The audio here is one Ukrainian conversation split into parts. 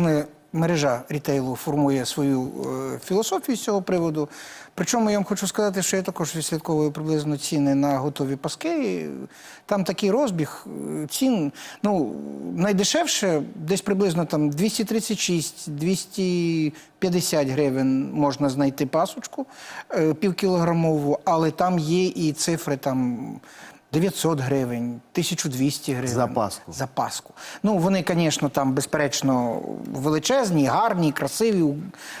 кожна мережа рітейлу формує свою е, філософію з цього приводу. Причому я вам хочу сказати, що я також відслідковую приблизно ціни на готові паски. Там такий розбіг е, цін. Ну, найдешевше десь приблизно там 236-250 гривень можна знайти пасочку е, півкілограмову, але там є і цифри там. 900 гривень, 1200 гривень. За паску. За паску. Ну, вони, звісно, там, безперечно, величезні, гарні, красиві,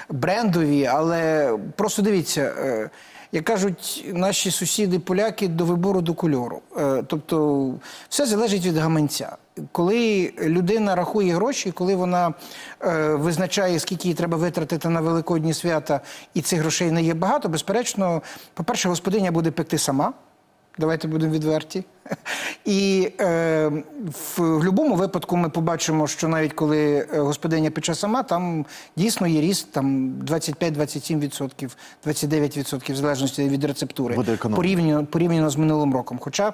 брендові, але просто дивіться, е, як кажуть наші сусіди-поляки, до вибору до кольору. Е, Тобто все залежить від гаманця. Коли людина рахує гроші, коли вона е, визначає, скільки їй треба витратити на великодні свята, і цих грошей не є багато, безперечно, по-перше, господиня буде пекти сама. Давайте будемо відверті. І е, в, в будь-якому випадку ми побачимо, що навіть коли е, господиня пече сама, там дійсно є ріст там 25-27%, 29%, в залежності від рецептури. Буде. Порівняно, порівняно з минулим роком. Хоча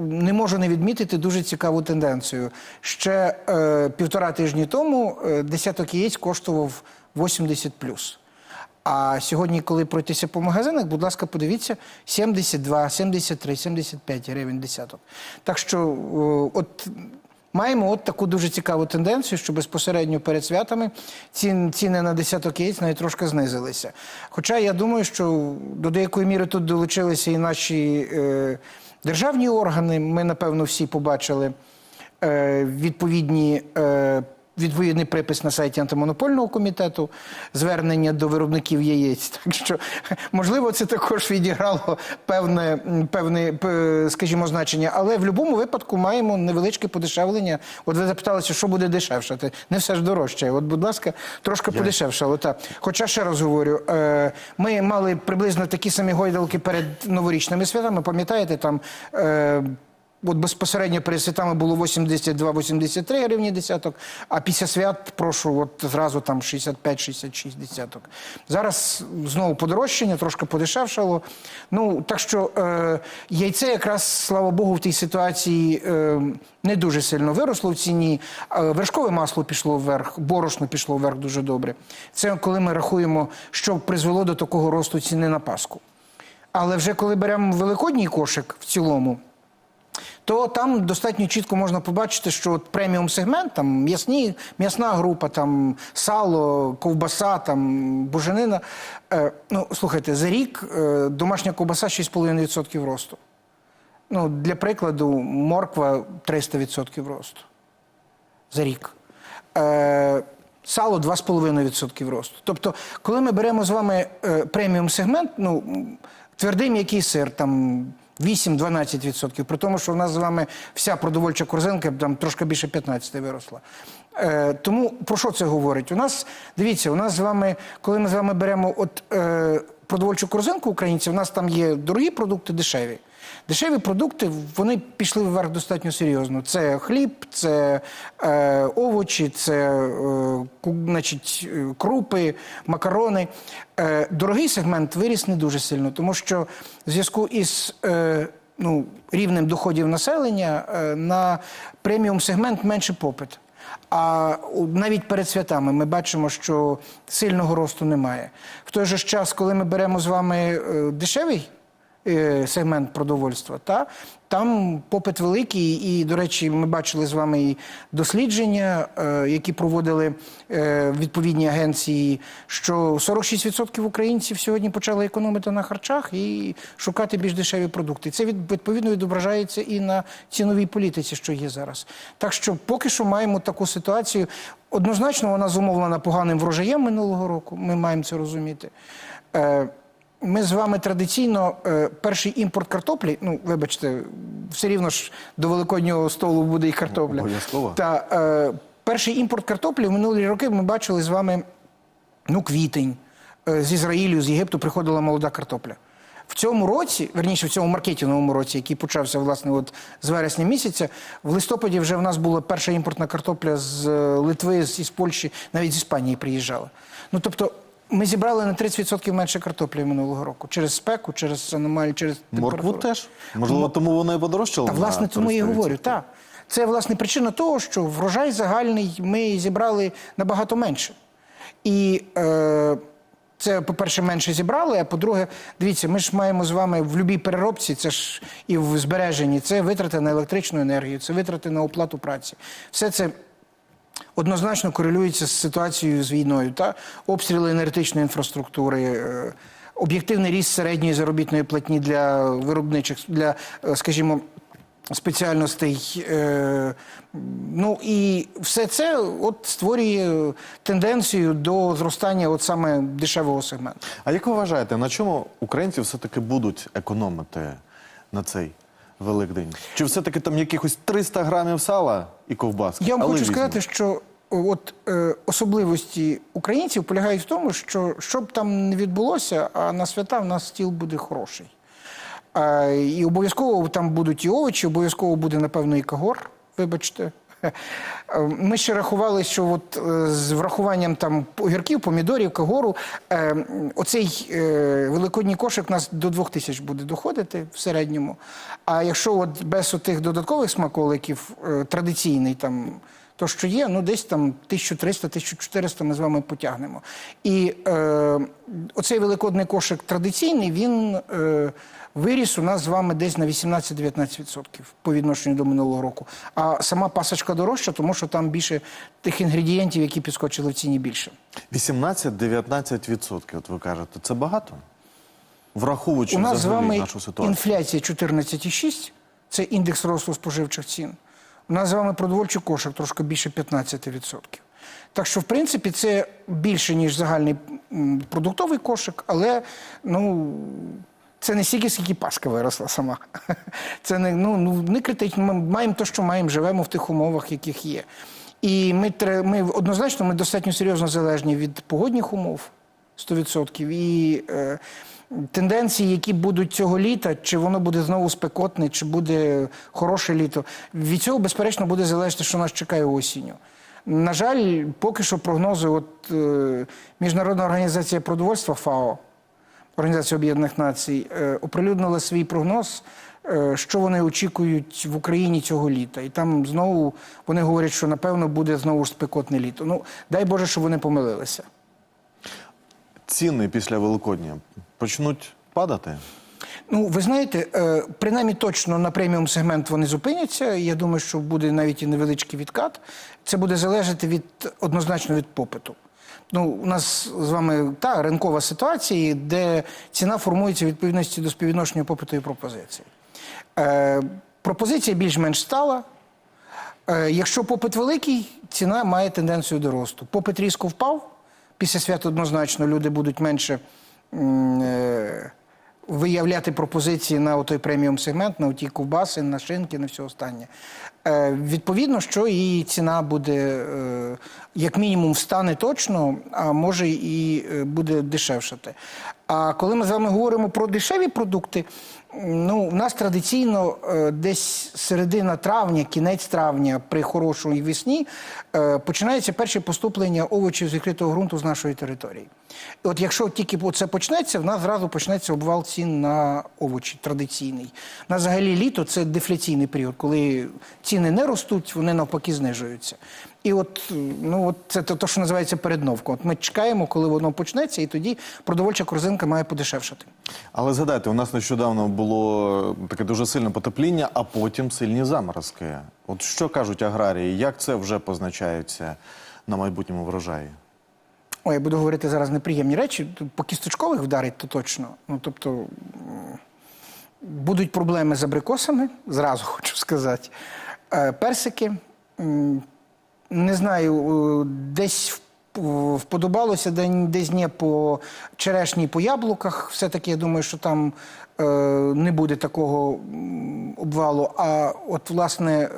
не можу не відмітити дуже цікаву тенденцію. Ще е, півтора тижні тому е, десяток яєць коштував 80 а сьогодні, коли пройтися по магазинах, будь ласка, подивіться 72, 73, 75 гривень десяток. Так що, от маємо от таку дуже цікаву тенденцію, що безпосередньо перед святами цін, ціни на десяток яєць навіть трошки знизилися. Хоча я думаю, що до деякої міри тут долучилися і наші е, державні органи. Ми, напевно, всі побачили е, відповідні. Е, Відповідний припис на сайті антимонопольного комітету, звернення до виробників яєць. Так що, можливо, це також відіграло певне, певне, скажімо, значення. Але в будь-якому випадку маємо невеличке подешевлення. От ви запиталися, що буде дешевшати. Не все ж дорожче. От, будь ласка, трошки подешевшало. Так. Хоча ще раз говорю, е, ми мали приблизно такі самі гойдалки перед новорічними святами. Пам'ятаєте, там. От безпосередньо перед святами було 82-83 гривні десяток, а після свят, прошу, от зразу там 65-66 десяток. Зараз знову подорожчання, трошки подешевшало. Ну, так що е, яйце якраз, слава Богу, в тій ситуації е, не дуже сильно виросло в ціні. Е, вершкове масло пішло вверх, борошно пішло вверх дуже добре. Це коли ми рахуємо, що призвело до такого росту ціни на Пасху. Але вже коли беремо великодній кошик в цілому, то там достатньо чітко можна побачити, що от преміум сегмент, там м'ясні, м'ясна група, там сало, ковбаса, там буженина. Е, ну, слухайте, за рік е, домашня ковбаса 6,5% росту. Ну, для прикладу, морква 300% росту за рік. Е, сало 2,5% росту. Тобто, коли ми беремо з вами е, преміум сегмент, ну, твердий м'який сир, там 8-12%, при тому, що в нас з вами вся продовольча корзинка там трошки більше 15 виросла. Е, тому про що це говорить? У нас, дивіться, у нас з вами, коли ми з вами беремо от, е, продовольчу корзинку українців, у нас там є дорогі продукти, дешеві. Дешеві продукти вони пішли вверх достатньо серйозно. Це хліб, це е, овочі, це е, значить, е, крупи, макарони. Е, дорогий сегмент виріс не дуже сильно, тому що в зв'язку із е, ну, рівнем доходів населення е, на преміум сегмент менше попит. А навіть перед святами ми бачимо, що сильного росту немає. В той же час, коли ми беремо з вами е, дешевий сегмент продовольства, та, там попит великий, і, до речі, ми бачили з вами і дослідження, е, які проводили е, відповідні агенції, що 46% українців сьогодні почали економити на харчах і шукати більш дешеві продукти. Це від, відповідно відображається і на ціновій політиці, що є зараз. Так що поки що маємо таку ситуацію. Однозначно, вона зумовлена поганим врожаєм минулого року. Ми маємо це розуміти. Ми з вами традиційно е, перший імпорт картоплі. Ну, вибачте, все рівно ж до великоднього столу буде і картопля. Обов'язково. Та е, перший імпорт картоплі в минулі роки ми бачили з вами ну, квітень. Е, з Ізраїлю, з Єгипту приходила молода картопля. В цьому році, верніше, в цьому маркетинговому році, який почався власне от з вересня місяця, в листопаді вже в нас була перша імпортна картопля з е, Литви, з із Польщі, навіть з Іспанії приїжджала. Ну тобто. Ми зібрали на 30% менше картоплі минулого року через спеку, через аномалію, через Моркву температуру. теж? Можливо, тому вона і подорожчала? Та власне тому я і говорю, так. Це власне причина того, що врожай загальний ми зібрали набагато менше. І е, це, по-перше, менше зібрали. А по-друге, дивіться, ми ж маємо з вами в будь-якій переробці, це ж і в збереженні, це витрати на електричну енергію, це витрати на оплату праці. Все це однозначно корелюється з ситуацією з війною. Та обстріли енергетичної інфраструктури, е, об'єктивний ріст середньої заробітної платні для виробничих, для, е, скажімо, спеціальностей. Е, Ну і все це от створює тенденцію до зростання от саме дешевого сегменту. А як ви вважаєте, на чому українці все-таки будуть економити на цей Великдень? Чи все-таки там якихось 300 грамів сала і ковбаски? Я вам Але хочу візьму. сказати, що от е, особливості українців полягають в тому, що що б там не відбулося, а на свята в нас стіл буде хороший. Е, і обов'язково там будуть і овочі, обов'язково буде, напевно, і кагор, вибачте. Е, Ми ще рахували, що от е, з врахуванням там огірків, помідорів, кагору, е, оцей великодній кошик нас до двох тисяч буде доходити в середньому. А якщо от без отих додаткових смаколиків традиційний там. То, що є, ну десь там 1300-1400 ми з вами потягнемо. І е, оцей великодний кошик традиційний, він виріс у нас з вами десь на 18-19% по відношенню до минулого року. А сама пасочка дорожча, тому що там більше тих інгредієнтів, які підскочили в ціні більше. 18-19%, от ви кажете, це багато? Враховуючи У нас з вами нашу ситуацію. інфляція 14,6, це індекс росту споживчих цін. У нас з вами продовольчий кошик трошки більше 15%. Так що, в принципі, це більше, ніж загальний продуктовий кошик, але ну, це не стільки, скільки Паска виросла сама. Це не, ну, ну, не критично. Ми маємо те, що маємо, живемо в тих умовах, яких є. І ми, ми однозначно ми достатньо серйозно залежні від погодних умов. 100%. І е, тенденції, які будуть цього літа, чи воно буде знову спекотне, чи буде хороше літо, від цього, безперечно, буде залежати, що нас чекає осінню. На жаль, поки що прогнози, от е, Міжнародна організація продовольства ФАО, Організація Об'єднаних Націй, е, оприлюднила свій прогноз, е, що вони очікують в Україні цього літа. І там знову вони говорять, що напевно буде знову ж спекотне літо. Ну, дай Боже, щоб вони помилилися. Ціни після Великодня почнуть падати? Ну, ви знаєте, е, принаймні точно на преміум сегмент вони зупиняться. Я думаю, що буде навіть і невеличкий відкат. Це буде залежати від однозначно від попиту. Ну, у нас з вами та ринкова ситуація, де ціна формується в відповідності до співвідношення попиту і пропозиції. Е, пропозиція більш-менш стала. Е, якщо попит великий, ціна має тенденцію до росту. Попит різко впав. Після свят однозначно люди будуть менше е, виявляти пропозиції на той преміум сегмент, на ті ковбаси, на шинки, на все останнє. Е, відповідно, що і ціна буде, е, як мінімум, встане точно, а може і е, буде дешевшати. А коли ми з вами говоримо про дешеві продукти, ну, у нас традиційно десь середина травня, кінець травня, при хорошій весні, починається перше поступлення овочів з відкритого ґрунту з нашої території. І от якщо тільки це почнеться, в нас зразу почнеться обвал цін на овочі традиційний. На взагалі літо це дефляційний період, коли ціни не ростуть, вони навпаки знижуються. І от, ну, от це те, що називається передновка. От ми чекаємо, коли воно почнеться, і тоді продовольча корзинка має подешевшати. Але згадайте, у нас нещодавно було таке дуже сильне потепління, а потім сильні заморозки. От що кажуть аграрії, як це вже позначається на майбутньому врожаї? Ой, я буду говорити зараз неприємні речі. По кісточкових вдарить, то точно. Ну, тобто, будуть проблеми з абрикосами, зразу хочу сказати. Е, Персики. Не знаю, е, десь вподобалося, десь ні по черешні, по яблуках. Все-таки я думаю, що там е, не буде такого обвалу. А от, власне,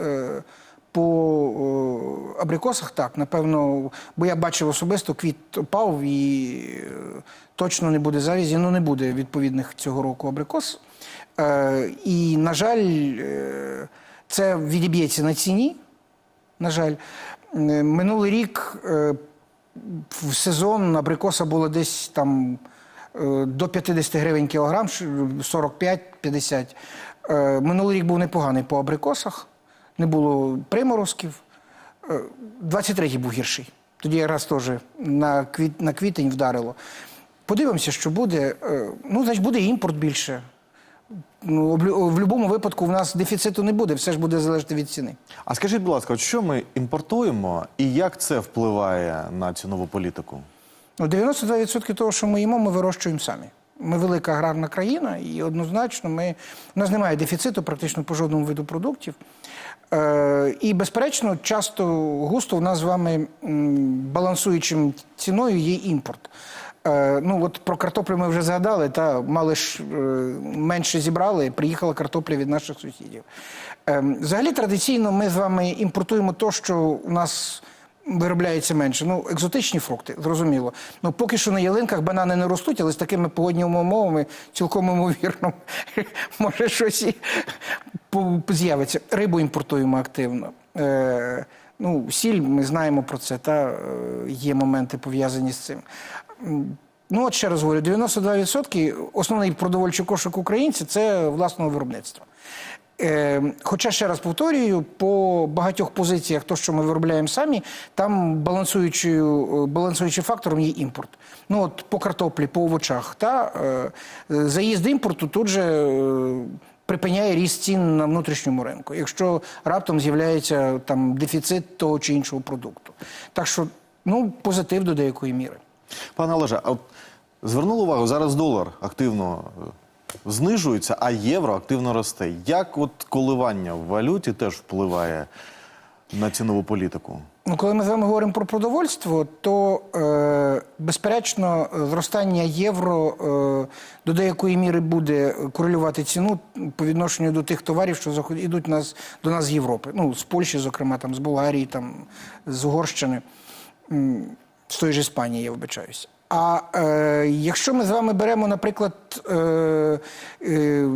по абрикосах так, напевно, бо я бачив особисто, квіт опав і точно не буде завізі, ну не буде відповідних цього року абрикос. І, на жаль, це відіб'ється на ціні. На жаль, Е, минулий рік е, в сезон абрикоса було десь там е, до 50 гривень кілограм, 45-50. Е, Минулий рік був непоганий по абрикосах. не було приморозків. Е, 23-й був гірший. Тоді якраз теж на, квіт, на квітень вдарило. Подивимося, що буде. Ну, значить, буде імпорт більше. Ну, в будь-якому випадку в нас дефіциту не буде, все ж буде залежати від ціни. А скажіть, будь ласка, от що ми імпортуємо і як це впливає на цінову політику? Ну, 92% того, що ми їмо, ми вирощуємо самі. Ми велика аграрна країна, і однозначно ми, у нас немає дефіциту практично по жодному виду продуктів. Е, і, безперечно, часто густо в нас з вами балансуючим ціною є імпорт. Е, ну, от про картоплю ми вже згадали, та мали ж е, менше зібрали, приїхала картопля від наших сусідів. Е, взагалі, традиційно ми з вами імпортуємо те, що у нас виробляється менше. Ну, екзотичні фрукти, зрозуміло. Ну, поки що на ялинках банани не ростуть, але з такими погодніми умовами цілком ймовірно, може щось і з'явиться. Рибу імпортуємо активно. Ну, сіль, ми знаємо про це, та є моменти пов'язані з цим. Ну, от ще раз говорю, 92% основний продовольчий кошик українців це власного виробництва. Е, хоча ще раз повторюю, по багатьох позиціях, то, що ми виробляємо самі, там е, балансуючим фактором є імпорт. Ну от по картоплі, по овочах, та е, заїзд імпорту тут же е, припиняє ріст цін на внутрішньому ринку, якщо раптом з'являється там дефіцит того чи іншого продукту. Так що ну позитив до деякої міри. Пане Олеже, а от звернули увагу, зараз долар активно е, знижується, а євро активно росте. Як от коливання в валюті теж впливає на цінову політику? Ну, коли ми з вами говоримо про продовольство, то е, безперечно зростання євро е, до деякої міри буде корелювати ціну по відношенню до тих товарів, що йдуть нас, до нас з Європи. Ну, з Польщі, зокрема, там, з Болгарії, там, з Угорщини, з тої ж Іспанії, я вибачаюся. А е, якщо ми з вами беремо, наприклад, е, е,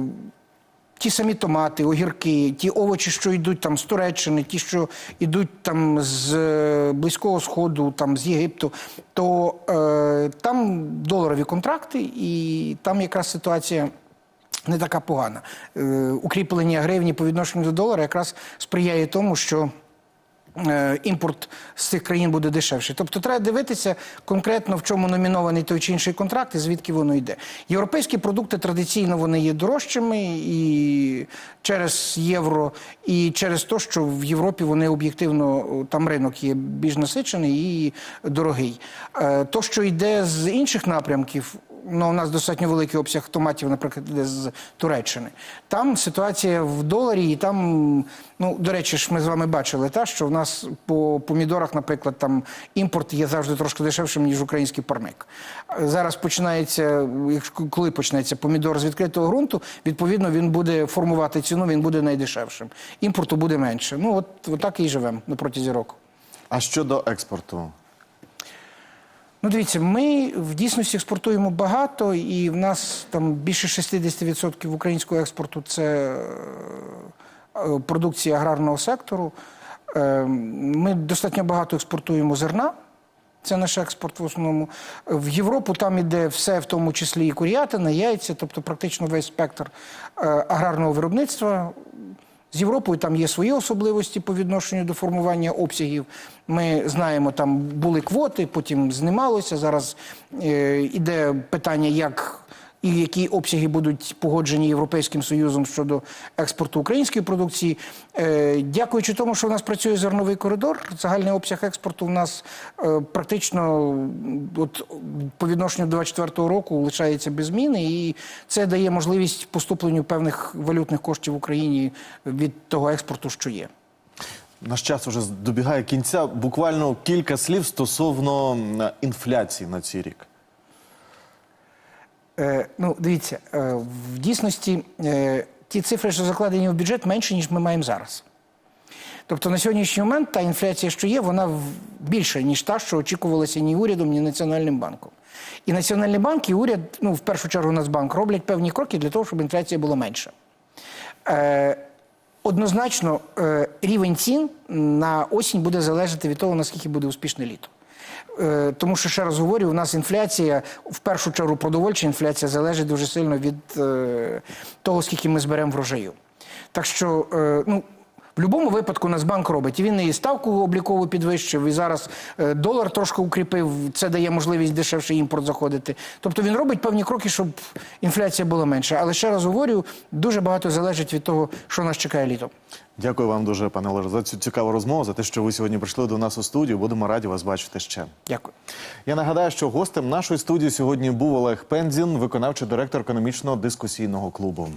ті самі томати, огірки, ті овочі, що йдуть там з Туреччини, ті, що йдуть там з е, Близького Сходу, там з Єгипту, то е, там доларові контракти, і там якраз ситуація. Не така погана. Е, укріплення гривні по відношенню до долара якраз сприяє тому, що імпорт з цих країн буде дешевший. Тобто треба дивитися конкретно, в чому номінований той чи інший контракт і звідки воно йде. Європейські продукти традиційно вони є дорожчими і через євро, і через те, що в Європі вони об'єктивно там ринок є більш насичений і дорогий. Е, То, що йде з інших напрямків. Ну, у нас достатньо великий обсяг томатів, наприклад, з Туреччини. Там ситуація в доларі, і там, ну, до речі, ж ми з вами бачили, та, що в нас по помідорах, наприклад, там імпорт є завжди трошки дешевшим, ніж український парник. Зараз починається, коли почнеться помідор з відкритого ґрунту, відповідно він буде формувати ціну, він буде найдешевшим. Імпорту буде менше. Ну, от, от так і живемо на протязі року. А щодо експорту? Ну, дивіться, ми в дійсності експортуємо багато, і в нас там більше 60% українського експорту це е, продукція аграрного сектору. Е, Ми достатньо багато експортуємо зерна. Це наш експорт в основному. В Європу там іде все, в тому числі і курятина, яйця, тобто практично весь спектр е, аграрного виробництва. З Європою там є свої особливості по відношенню до формування обсягів. Ми знаємо, там були квоти, потім знімалося. Зараз е, іде питання, як і які обсяги будуть погоджені Європейським Союзом щодо експорту української продукції. Е, дякуючи тому, що в нас працює зерновий коридор, загальний обсяг експорту в нас е, практично от, по відношенню до 2024 року лишається без зміни, і це дає можливість поступленню певних валютних коштів в Україні від того експорту, що є. Наш час уже добігає кінця. Буквально кілька слів стосовно інфляції на цей рік. Е, ну, дивіться, е, в дійсності е, ті цифри, що закладені в бюджет, менше, ніж ми маємо зараз. Тобто на сьогоднішній момент та інфляція, що є, вона більша, ніж та, що очікувалася ні урядом, ні Національним банком. І Національний банк, і уряд, ну, в першу чергу Нацбанк, роблять певні кроки для того, щоб інфляція була менша. Е, однозначно, е, рівень цін на осінь буде залежати від того, наскільки буде успішне літо. Е, Тому що ще раз говорю, у нас інфляція, в першу чергу продовольча інфляція залежить дуже сильно від е, того, скільки ми зберемо врожаю. Так що, е, ну, В будь-якому випадку Нацбанк робить. І він і ставку облікову підвищив, і зараз е, долар трошки укріпив. Це дає можливість дешевше імпорт заходити. Тобто він робить певні кроки, щоб інфляція була менша. Але ще раз говорю, дуже багато залежить від того, що нас чекає літом. Дякую вам дуже, пане Олеже, за цю цікаву розмову, за те, що ви сьогодні прийшли до нас у студію. Будемо раді вас бачити ще. Дякую. Я нагадаю, що гостем нашої студії сьогодні був Олег Пензін, виконавчий директор економічно-дискусійного клубу.